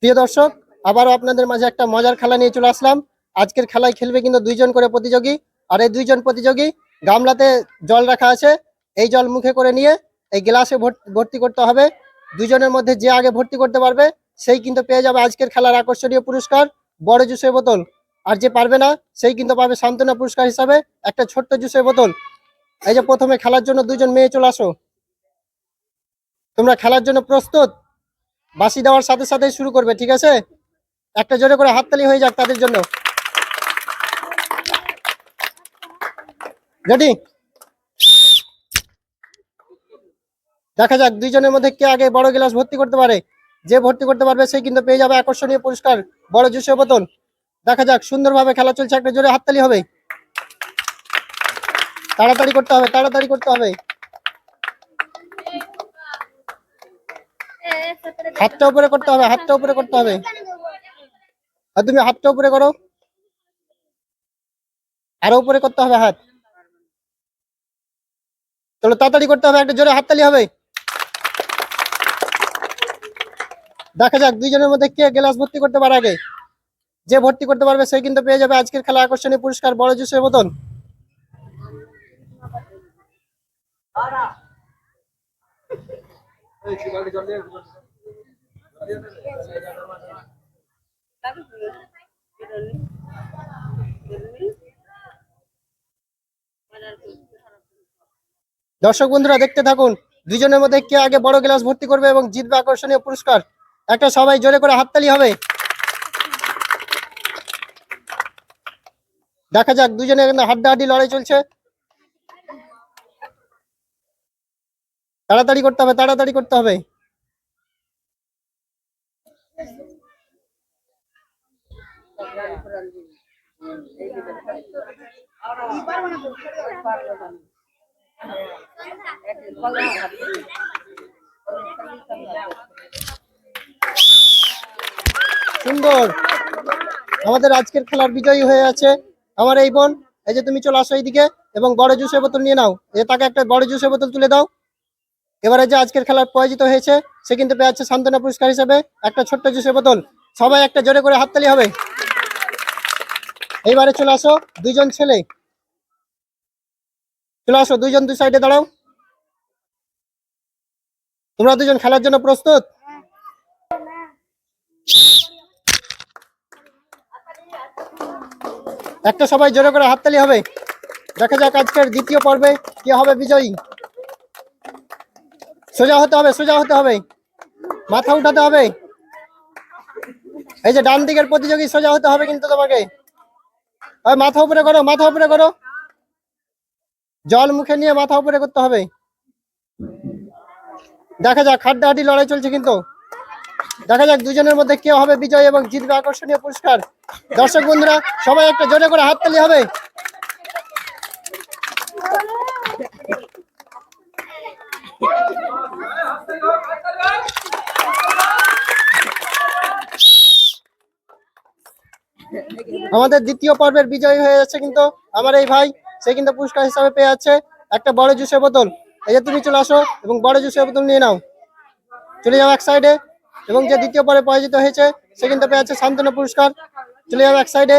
প্রিয় দর্শক, আবারও আপনাদের মাঝে একটা মজার খেলা নিয়ে চলে আসলাম। আজকের খেলায় খেলবে কিন্তু দুইজন করে প্রতিযোগী, আর এই দুইজন প্রতিযোগী গামলাতে জল রাখা আছে। এই জল মুখে করে নিয়ে এই গ্লাসে ভর্তি- করতে হবে। দুজনের মধ্যে যে আগে ভর্তি করতে পারবে, সেই কিন্তু পেয়ে যাবে আজকের খেলার আকর্ষণীয় পুরস্কার, বড় জুসের বোতল। আর যে পারবে না, সেই কিন্তু পাবে সান্ত্বনা পুরস্কার হিসাবে একটা ছোট্ট জুসের বোতল। এই যে প্রথমে খেলার জন্য দুজন মেয়ে চলে আসো। তোমরা খেলার জন্য প্রস্তুত? বাসি দেওয়ার সাথে সাথে শুরু করবে, ঠিক আছে? একটা জোরে করে হাততালি হয়ে যাক তাদের জন্য। রেডি দেখা যাক দুইজনের মধ্যে কে আগে বড় গ্লাস ভর্তি করতে পারে। যে ভর্তি করতে পারবে সে কিন্তু পেয়ে যাবে আকর্ষণীয় পুরস্কার, বড় জুসের বোতল। দেখা যাক, সুন্দরভাবে খেলা চলছে, একটা জোরে হাততালি হবে। তাড়াতাড়ি করতে হবে, তাড়াতাড়ি করতে হবে। হাতটা উপরে করতে হবে, হাতটা উপরে করতে হবে। আর তুমি হাতটা উপরে করো। আরও উপরে করতে হবে হাত। চলো তাড়াতাড়ি করতে হবে, একটা জোরে হাততালি হবে। দেখা যাক, দুইজনের মধ্যে কে গ্লাস ভর্তি করতে পারে আগে। যে ভর্তি করতে পারবে সে কিন্তু পেয়ে যাবে আজকের খেলা আকর্ষণীয় পুরস্কার, বড় জুসের বোতল দর্শক বন্ধুরা, দেখতে থাকুন, দুজনের মধ্যে কে আগে বড় গ্লাস ভর্তি করবে এবং জিতবে আকর্ষণীয় পুরস্কার? একটা সবাই জোরে করে হাততালি হবে। দেখা যাক, দুজনে কিন্তু হাড্ডাহাড্ডি লড়াই চলছে। তাড়াতাড়ি করতে হবে, তাড়াতাড়ি করতে হবে। সুন্দর। আমাদের আজকের খেলার বিজয়ী হয়ে আছে আমার এই বোন। এই যে তুমি চলে আসো এইদিকে এবং বড় জুসের বোতল নিয়ে নাও। এ তাকে একটা বড় জুসের বোতল তুলে দাও। এবারে যে আজকের খেলার পরাজিত হয়েছে, সে কিন্তু পেয়ে যাচ্ছে সান্ত্বনা পুরস্কার হিসেবে একটা ছোট্ট জুসের বোতল। সবাই একটা জোরে করে হাততালি হবে। এইবারে চলে আসো, দুইজন ছেলে। চলে আসো, দুইজন দুই সাইডে দাঁড়াও। তোমরা দুজন খেলার জন্য প্রস্তুত? একটা সবাই জোরে করে হাততালি হবে। দেখা যাক আজকের দ্বিতীয় পর্বে কে হবে বিজয়ী। সোজা হতে হবে, সোজা হতে হবে। মাথা উঠাতে হবে। এই যে ডান দিকের প্রতিযোগী সোজা হতে হবে কিন্তু তোমাকে। মাথা উপরে করো, মাথা উপরে করো। জল মুখে নিয়ে মাথা উপরে করতে হবে। দেখা যাক, হাড্ডাহাড্ডি লড়াই চলছে কিন্তু। দেখা যাক দুজনের মধ্যে কে হবে বিজয় এবং জিতবে আকর্ষণীয় পুরস্কার। দর্শক বন্ধুরা, সবাই একটা জোরে করে হাততালি হবে। আমাদের দ্বিতীয় পর্বের বিজয়ী হয়ে যাচ্ছে কিন্তু আমার এই ভাই, সে কিন্তু পুরস্কার হিসাবে পেয়ে যাচ্ছে একটা বড় জুসের বোতল। এই যে তুমি চলে আসো এবং বড় জুসের বোতল নিয়ে নাও। চলে যাও এক সাইডে এবং যে দ্বিতীয় পরে পরাজিত হয়েছে, সে কিন্তু পেয়ে যাচ্ছে সান্ত্বনা পুরস্কার। চলে যাও এক সাইডে